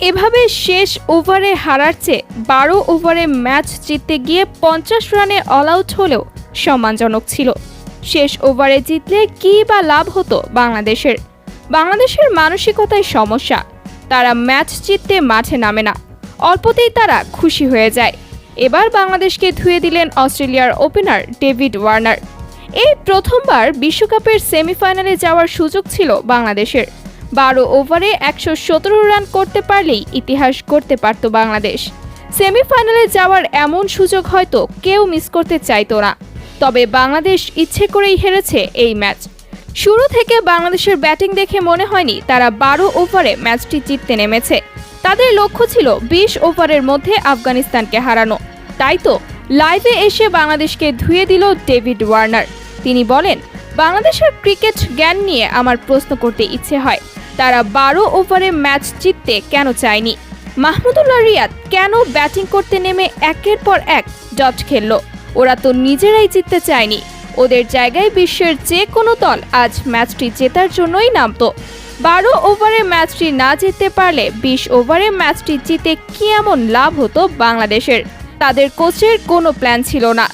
এভাবে শেষ ওভারে হারার চেয়ে বারো ওভারে ম্যাচ জিততে গিয়ে পঞ্চাশ রানে অল আউট হলেও সম্মানজনক ছিল। শেষ ওভারে জিতলে কী বা লাভ হতো বাংলাদেশের? বাংলাদেশের মানসিকতায় সমস্যা। তারা ম্যাচ জিততে মাঠে নামে না। অল্পতেই তারা খুশি হয়ে যায়। এবার বাংলাদেশকে ধুয়ে দিলেন অস্ট্রেলিয়ার ওপেনার ডেভিড ওয়ার্নার। এই প্রথমবার বিশ্বকাপের সেমিফাইনালে যাওয়ার সুযোগ ছিল বাংলাদেশের। বারো ওভারে একশো সতেরো রান করতে পারলেই ইতিহাস করতে পারত বাংলাদেশ। সেমিফাইনালে যাওয়ার এমন সুযোগ হয়তো কেউ মিস করতে চাইতো না। তবে বাংলাদেশ ইচ্ছে করেই হেরেছে এই ম্যাচ। শুরু থেকে বাংলাদেশের ব্যাটিং দেখে মনে হয়নি তারা বারো ওভারে ম্যাচটি জিততে নেমেছে। তাদের লক্ষ্য ছিল বিশ ওভারের মধ্যে আফগানিস্তানকে হারানো। তাই তো লাইভে এসে বাংলাদেশকে ধুয়ে দিল ডেভিড ওয়ার্নার। তিনি বলেন বাংলাদেশের ক্রিকেট জ্ঞান নিয়ে আমার প্রশ্ন করতে ইচ্ছে হয়, তারা বারো ওভারে ম্যাচ জিততে কেন চায়নি? মাহমুদুল্লাহ রিয়াদ কেন ব্যাটিং করতে নেমে একের পর এক ডট খেলল? ওরা তো নিজেরাই জিততে চায়নি, ওদের জায়গায় বিশ্বের যে কোনো দল আজ ম্যাচটি জেতার জন্যই নামতো। বারো ওভারে ম্যাচটি না জিততে পারলে বিশ ওভারে ম্যাচটি জিতে কি এমন লাভ হতো বাংলাদেশের? তাদের কোচের কোনো প্ল্যান ছিল না।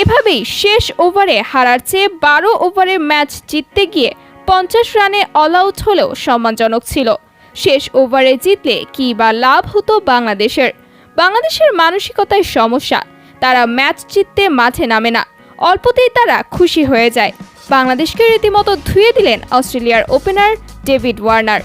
এভাবেই শেষ ওভারে হারার চেয়ে বারো ওভারে ম্যাচ জিততে গিয়ে পঞ্চাশ রানে অল আউট হলেও সম্মানজনক ছিল। শেষ ওভারে জিতলে কি বা লাভ হতো বাংলাদেশের? বাংলাদেশের মানসিকতায় সমস্যা। তারা ম্যাচ জিততে মাঠে নামে না। অল্পতেই তারা খুশি হয়ে যায়। বাংলাদেশকে রীতিমতো ধুয়ে দিলেন অস্ট্রেলিয়ার ওপেনার ডেভিড ওয়ার্নার।